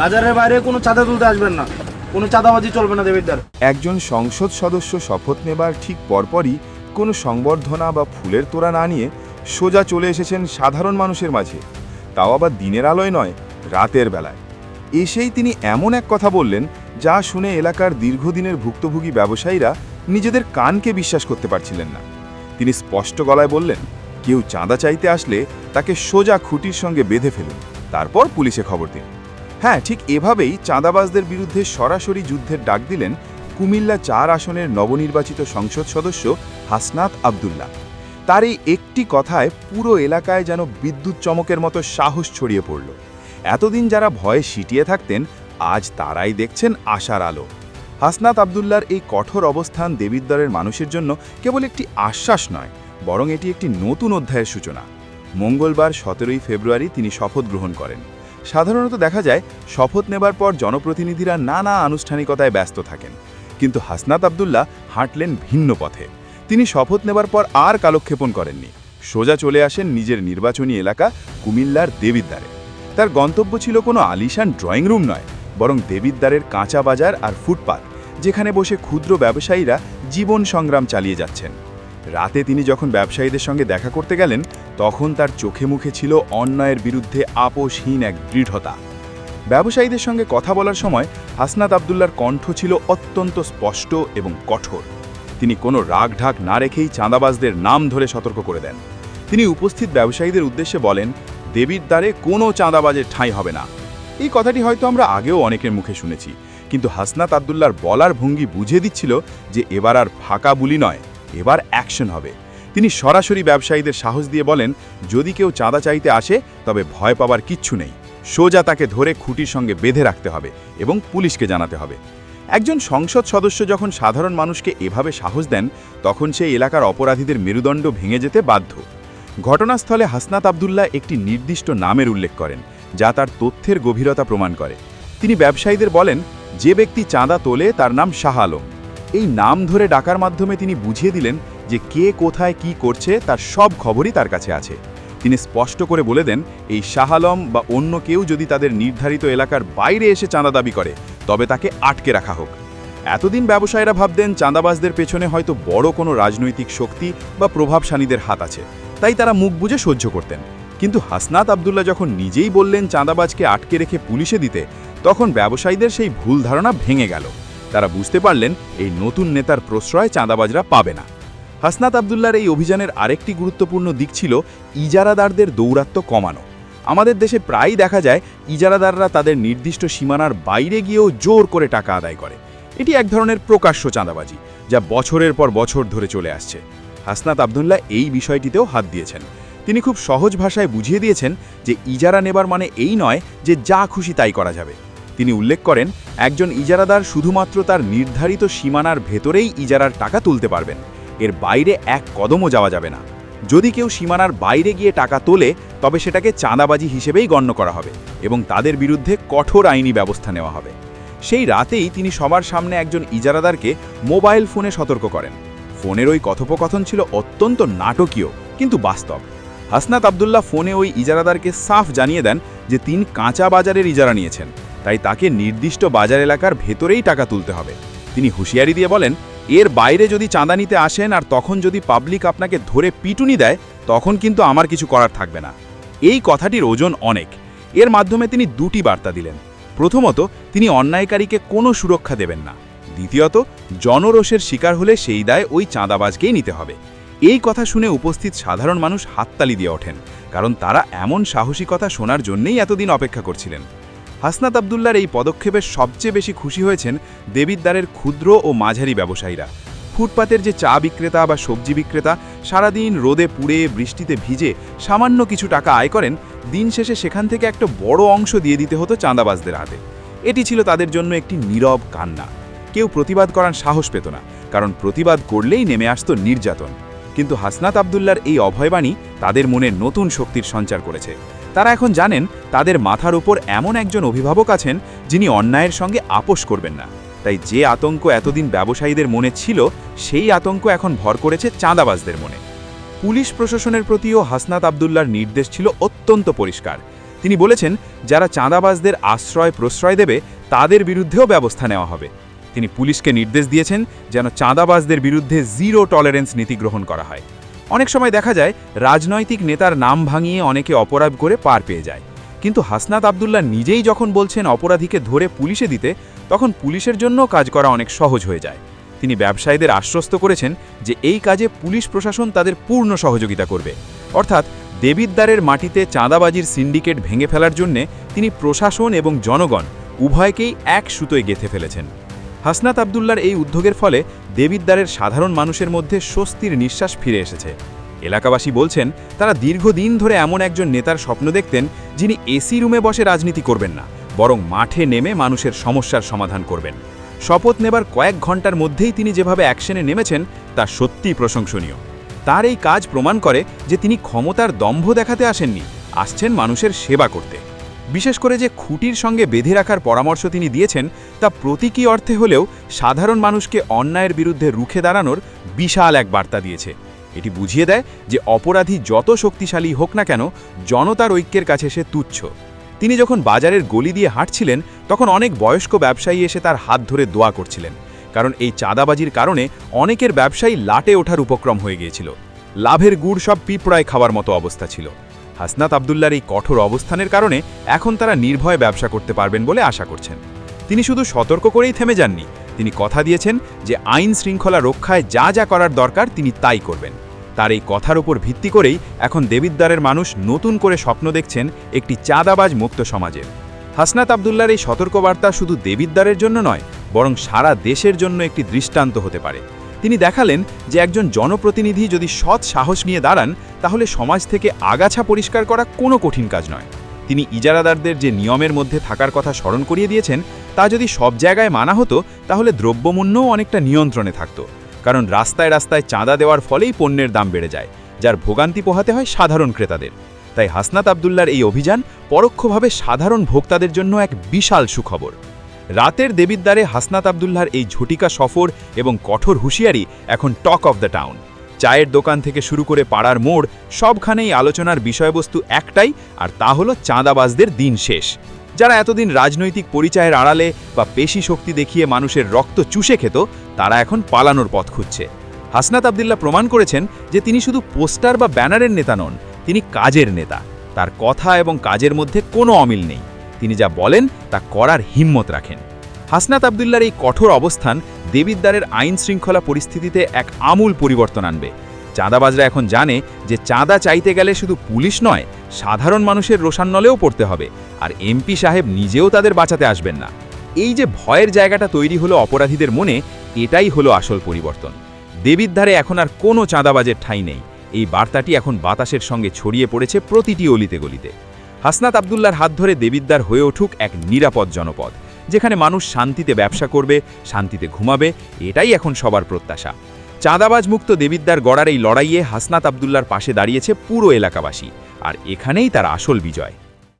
বাজারের বাইরে কোনো চাঁদা তুলতে আসবেন না। কোনো চাঁদাবাজি চলবে না দেবিদ্দার একজন সংসদ সদস্য শপথ নেবার ঠিক পরপরই কোনো সংবর্ধনা বা ফুলের তোড়া না নিয়ে সোজা চলে এসেছেন সাধারণ মানুষের মাঝে। তাও আবার দিনের আলোয় নয়, রাতের বেলায়। এসেই তিনি এমন এক কথা বললেন, যা শুনে এলাকার দীর্ঘদিনের ভুক্তভোগী ব্যবসায়ীরা নিজেদের কানকে বিশ্বাস করতে পারছিলেন না। তিনি স্পষ্ট গলায় বললেন, কেউ চাঁদা চাইতে আসলে তাকে সোজা খুঁটির সঙ্গে বেঁধে ফেলুন। তারপর পুলিশে খবর দিন। হ্যাঁ ঠিক এভাবেই চাঁদাবাজদের বিরুদ্ধে সরাসরি যুদ্ধের ডাক দিলেন কুমিল্লা চার আসনের নবনির্বাচিত সংসদ সদস্য হাসনাত আবদুল্লাহ। তার এই একটি কথায় পুরো এলাকায় যেন বিদ্যুৎ চমকের মতো সাহস ছড়িয়ে পড়ল। এতদিন যারা ভয়ে সিটিয়ে থাকতেন, আজ তারাই দেখছেন আশার আলো। হাসনাত আবদুল্লার এই কঠোর অবস্থান দেবিদ্বারের মানুষের জন্য কেবল একটি আশ্বাস নয়, বরং এটি একটি নতুন অধ্যায়ের সূচনা। মঙ্গলবার সতেরোই ফেব্রুয়ারি তিনি শপথ গ্রহণ করেন। সাধারণত দেখা যায়, শপথ নেবার পর জনপ্রতিনিধিরা নানা আনুষ্ঠানিকতায় ব্যস্ত থাকেন। কিন্তু হাসনাত আবদুল্লাহ হাঁটলেন ভিন্ন পথে। তিনি শপথ নেবার পর আর কালক্ষেপণ করেননি। সোজা চলে আসেন নিজের নির্বাচনী এলাকা কুমিল্লার দেবিদ্বারে। তার গন্তব্য ছিল কোনো আলিশান ড্রয়িং রুম নয়, বরং দেবিদ্বারের কাঁচা বাজার আর ফুটপাত, যেখানে বসে ক্ষুদ্র ব্যবসায়ীরা জীবন সংগ্রাম চালিয়ে যাচ্ছেন। রাতে তিনি যখন ব্যবসায়ীদের সঙ্গে দেখা করতে গেলেন, তখন তার চোখে মুখে ছিল অন্যায়ের বিরুদ্ধে আপোষহীন এক দৃঢ়তা। ব্যবসায়ীদের সঙ্গে কথা বলার সময় হাসনাত আবদুল্লার কণ্ঠ ছিল অত্যন্ত স্পষ্ট এবং কঠোর। তিনি কোনো রাগ ঢাক না রেখেই চাঁদাবাজদের নাম ধরে সতর্ক করে দেন। তিনি উপস্থিত ব্যবসায়ীদের উদ্দেশ্যে বলেন, দেবীর দ্বারে কোনো চাঁদাবাজের ঠাঁই হবে না। এই কথাটি হয়তো আমরা আগেও অনেকের মুখে শুনেছি, কিন্তু হাসনাত আবদুল্লার বলার ভঙ্গি বুঝে দিচ্ছিল যে এবার আর ফাঁকা বুলি নয়। এবার অ্যাকশন হবে। তিনি সরাসরি ব্যবসায়ীদের সাহস দিয়ে বলেন, যদি কেউ চাঁদা চাইতে আসে, তবে ভয় পাবার কিচ্ছু নেই। সোজা তাকে ধরে খুঁটির সঙ্গে বেঁধে রাখতে হবে এবং পুলিশকে জানাতে হবে। একজন সংসদ সদস্য যখন সাধারণ মানুষকে এভাবে সাহস দেন, তখন সেই এলাকার অপরাধীদের মেরুদণ্ড ভেঙে যেতে বাধ্য। ঘটনাস্থলে হাসনাত আবদুল্লাহ একটি নির্দিষ্ট নামের উল্লেখ করেন, যা তার তথ্যের গভীরতা প্রমাণ করে। তিনি ব্যবসায়ীদের বলেন, যে ব্যক্তি চাঁদা তোলে, তার নাম শাহ আলম। এই নাম ধরে ডাকার মাধ্যমে তিনি বুঝিয়ে দিলেন যে কে কোথায় কি করছে, তার সব খবরই তার কাছে আছে। তিনি স্পষ্ট করে বলে দেন, এই শাহালম বা অন্য কেউ যদি তাদের নির্ধারিত এলাকার বাইরে এসে চাঁদা দাবি করে, তবে তাকে আটকে রাখা হোক। এতদিন ব্যবসায়ীরা ভাবতেন চাঁদাবাজদের পেছনে হয়তো বড় কোনো রাজনৈতিক শক্তি বা প্রভাবশালীদের হাত আছে। তাই তারা মুখ বুজে সহ্য করতেন। কিন্তু হাসনাত আবদুল্লাহ যখন নিজেই বললেন চাঁদাবাজকে আটকে রেখে পুলিশে দিতে, তখন ব্যবসায়ীদের সেই ভুল ধারণা ভেঙে গেল। তারা বুঝতে পারলেন এই নতুন নেতার প্রশ্রয় চাঁদাবাজরা পাবে না। হাসনাত আবদুল্লার এই অভিযানের আরেকটি গুরুত্বপূর্ণ দিক ছিল ইজারাদারদের দৌরাত্ম্য কমানো। আমাদের দেশে প্রায়ই দেখা যায় ইজারাদাররা তাদের নির্দিষ্ট সীমানার বাইরে গিয়েও জোর করে টাকা আদায় করে। এটি এক ধরনের প্রকাশ্য চাঁদাবাজি, যা বছরের পর বছর ধরে চলে আসছে। হাসনাত আবদুল্লাহ এই বিষয়টিতেও হাত দিয়েছেন। তিনি খুব সহজ ভাষায় বুঝিয়ে দিয়েছেন যে ইজারা নেবার মানে এই নয় যে যা খুশি তাই করা যাবে। তিনি উল্লেখ করেন, একজন ইজারাদার শুধুমাত্র তার নির্ধারিত সীমানার ভেতরেই ইজারার টাকা তুলতে পারবেন। এর বাইরে এক কদমও যাওয়া যাবে না। যদি কেউ সীমানার বাইরে গিয়ে টাকা তোলে, তবে সেটাকে চাঁদাবাজি হিসেবেই গণ্য করা হবে এবং তাদের বিরুদ্ধে কঠোর আইনি ব্যবস্থা নেওয়া হবে। সেই রাতেই তিনি সবার সামনে একজন ইজারাদারকে মোবাইল ফোনে সতর্ক করেন। ফোনের ওই কথোপকথন ছিল অত্যন্ত নাটকীয়, কিন্তু বাস্তব। হাসনাত আবদুল্লাহ ফোনে ওই ইজারাদারকে সাফ জানিয়ে দেন যে তিনি কাঁচা বাজারের ইজারা নিয়েছেন। তাই তাকে নির্দিষ্ট বাজার এলাকার ভেতরেই টাকা তুলতে হবে। তিনি হুঁশিয়ারি দিয়ে বলেন, এর বাইরে যদি চাঁদা নিতে আসেন আর তখন যদি পাবলিক আপনাকে ধরে পিটুনি দেয়, তখন কিন্তু আমার কিছু করার থাকবে না। এই কথাটির ওজন অনেক। এর মাধ্যমে তিনি দুটি বার্তা দিলেন। প্রথমত, তিনি অন্যায়কারীকে কোনো সুরক্ষা দেবেন না। দ্বিতীয়ত, জনরোষের শিকার হলে সেই দায় ওই চাঁদাবাজকেই নিতে হবে। এই কথা শুনে উপস্থিত সাধারণ মানুষ হাততালি দিয়ে ওঠেন, কারণ তারা এমন সাহসিকতা শোনার জন্যেই এতদিন অপেক্ষা করছিলেন। হাসনাত আবদুল্লার এই পদক্ষেপে সবচেয়ে বেশি খুশি হয়েছেন দেবিদ্বারের ক্ষুদ্র ও মাঝারি ব্যবসায়ীরা। ফুটপাতের যে চা বিক্রেতা বা সবজি বিক্রেতা, সারাদিন রোদে পুড়ে, বৃষ্টিতে ভিজে, সামান্য কিছু টাকা আয় করেন, দিন শেষে সেখান থেকে একটা বড় অংশ দিয়ে দিতে হতো চাঁদাবাজদের হাতে। এটি ছিল তাদের জন্য একটি নীরব কান্না। কেউ প্রতিবাদ করার সাহস পেত না, কারণ প্রতিবাদ করলেই নেমে আসত নির্যাতন। কিন্তু হাসনাত আবদুল্লার এই অভয়বাণী তাদের মনে নতুন শক্তির সঞ্চার করেছে। তারা এখন জানেন তাদের মাথার উপর এমন একজন অভিভাবক আছেন যিনি অন্যায়ের সঙ্গে আপোষ করবেন না। তাই যে আতঙ্ক এতদিন ব্যবসায়ীদের মনে ছিল, সেই আতঙ্ক এখন ভর করেছে চাঁদাবাজদের মনে। পুলিশ প্রশাসনের প্রতিও হাসনাত আবদুল্লার নির্দেশ ছিল অত্যন্ত পরিষ্কার। তিনি বলেছেন, যারা চাঁদাবাজদের আশ্রয় প্রশ্রয় দেবে, তাদের বিরুদ্ধেও ব্যবস্থা নেওয়া হবে। তিনি পুলিশকে নির্দেশ দিয়েছেন যেন চাঁদাবাজদের বিরুদ্ধে জিরো টলারেন্স নীতি গ্রহণ করা হয়। অনেক সময় দেখা যায়, রাজনৈতিক নেতার নাম ভাঙিয়ে অনেকে অপরাধ করে পার পেয়ে যায়। কিন্তু হাসনাত আবদুল্লাহ নিজেই যখন বলছেন অপরাধীকে ধরে পুলিশে দিতে, তখন পুলিশের জন্য কাজ করা অনেক সহজ হয়ে যায়। তিনি ব্যবসায়ীদের আশ্বস্ত করেছেন যে এই কাজে পুলিশ প্রশাসন তাদের পূর্ণ সহযোগিতা করবে। অর্থাৎ দেবিদ্বারের মাটিতে চাঁদাবাজির সিন্ডিকেট ভেঙে ফেলার জন্যে তিনি প্রশাসন এবং জনগণ উভয়কেই এক সুতোয় গেথে ফেলেছেন। হাসনাত আবদুল্লার এই উদ্যোগের ফলে দেবিদ্বারের সাধারণ মানুষের মধ্যে স্বস্তির নিঃশ্বাস ফিরে এসেছে। এলাকাবাসী বলছেন, তারা দীর্ঘদিন ধরে এমন একজন নেতার স্বপ্ন দেখতেন যিনি এসি রুমে বসে রাজনীতি করবেন না, বরং মাঠে নেমে মানুষের সমস্যার সমাধান করবেন। শপথ নেবার কয়েক ঘণ্টার মধ্যেই তিনি যেভাবে অ্যাকশনে নেমেছেন, তা সত্যিই প্রশংসনীয়। তার এই কাজ প্রমাণ করে যে তিনি ক্ষমতার দম্ভ দেখাতে আসেননি, আসছেন মানুষের সেবা করতে। বিশেষ করে যে খুঁটির সঙ্গে বেঁধে রাখার পরামর্শ তিনি দিয়েছেন, তা প্রতীকী অর্থে হলেও সাধারণ মানুষকে অন্যায়ের বিরুদ্ধে রুখে দাঁড়ানোর বিশাল এক বার্তা দিয়েছে। এটি বুঝিয়ে দেয় যে অপরাধী যত শক্তিশালী হোক না কেন, জনতার ঐক্যের কাছে সে তুচ্ছ। তিনি যখন বাজারের গলি দিয়ে হাঁটছিলেন, তখন অনেক বয়স্ক ব্যবসায়ী এসে তার হাত ধরে দোয়া করছিলেন। কারণ এই চাঁদাবাজির কারণে অনেকের ব্যবসায়ী লাটে ওঠার উপক্রম হয়ে গিয়েছিল। লাভের গুড় সব পিঁপড়ায় খাওয়ার মতো অবস্থা ছিল। হাসনাত আবদুল্লার এই কঠোর অবস্থানের কারণে এখন তারা নির্ভয়ে ব্যবসা করতে পারবেন বলে আশা করছেন। তিনি শুধু সতর্ক করেই থেমে যাননি, তিনি কথা দিয়েছেন যে আইন শৃঙ্খলা রক্ষায় যা যা করার দরকার তিনি তাই করবেন। তার এই কথার উপর ভিত্তি করেই এখন দেবিদ্বারের মানুষ নতুন করে স্বপ্ন দেখছেন একটি চাঁদাবাজ মুক্ত সমাজের হাসনাত আবদুল্লার এই সতর্কবার্তা শুধু দেবিদ্বারের জন্য নয়, বরং সারা দেশের জন্য একটি দৃষ্টান্ত হতে পারে। তিনি দেখালেন যে একজন জনপ্রতিনিধি যদি সৎ সাহস নিয়ে দাঁড়ান, তাহলে সমাজ থেকে আগাছা পরিষ্কার করা কোনো কঠিন কাজ নয়। তিনি ইজারাদারদের যে নিয়মের মধ্যে থাকার কথা স্মরণ করিয়ে দিয়েছেন, তা যদি সব জায়গায় মানা হতো, তাহলে দ্রব্যমূল্যও অনেকটা নিয়ন্ত্রণে থাকত। কারণ রাস্তায় রাস্তায় চাঁদা দেওয়ার ফলেই পণ্যের দাম বেড়ে যায়, যার ভোগান্তি পোহাতে হয় সাধারণ ক্রেতাদের। তাই হাসনাত আবদুল্লার এই অভিযান পরোক্ষভাবে সাধারণ ভোক্তাদের জন্য এক বিশাল সুখবর। রাতের দেবিদ্বারে হাসনাত আবদুল্লার এই ঝটিকা সফর এবং কঠোর হুঁশিয়ারি এখন টক অফ দ্য টাউন। চায়ের দোকান থেকে শুরু করে পাড়ার মোড়, সবখানেই আলোচনার বিষয়বস্তু একটাই, আর তা হলো চাঁদাবাজদের দিন শেষ। যারা এতদিন রাজনৈতিক পরিচয়ের আড়ালে বা পেশি শক্তি দেখিয়ে মানুষের রক্ত চুষে খেত, তারা এখন পালানোর পথ খুঁজছে। হাসনাত আবদুল্লাহ প্রমাণ করেছেন যে তিনি শুধু পোস্টার বা ব্যানারের নেতা নন, তিনি কাজের নেতা। তার কথা এবং কাজের মধ্যে কোনো অমিল নেই। তিনি যা বলেন তা করার হিম্মত রাখেন। হাসনাত আবদুল্লার এই কঠোর অবস্থান দেবিদ্বারের আইন শৃঙ্খলা পরিস্থিতিতে এক আমূল পরিবর্তন আনবে। চাঁদাবাজরা এখন জানে যে চাঁদা চাইতে গেলে শুধু পুলিশ নয়, সাধারণ মানুষের রোষান্নলেও পড়তে হবে, আর এমপি সাহেব নিজেও তাদের বাঁচাতে আসবেন না। এই যে ভয়ের জায়গাটা তৈরি হলো অপরাধীদের মনে, এটাই হলো আসল পরিবর্তন। দেবিদ্বারে এখন আর কোনো চাঁদাবাজের ঠাঁই নেই। এই বার্তাটি এখন বাতাসের সঙ্গে ছড়িয়ে পড়েছে প্রতিটি অলিতে গলিতে। হাসনাত আবদুল্লার হাত ধরে দেবিদ্বার হয়ে উঠুক এক নিরাপদ জনপদ, যেখানে মানুষ শান্তিতে ব্যবসা করবে, শান্তিতে ঘুমাবে, এটাই এখন সবার প্রত্যাশা। চাঁদাবাজ মুক্ত দেবিদ্বার গড়ার এই লড়াইয়ে হাসনাত আবদুল্লার পাশে দাঁড়িয়েছে পুরো এলাকাবাসী, আর এখানেই তার আসল বিজয়।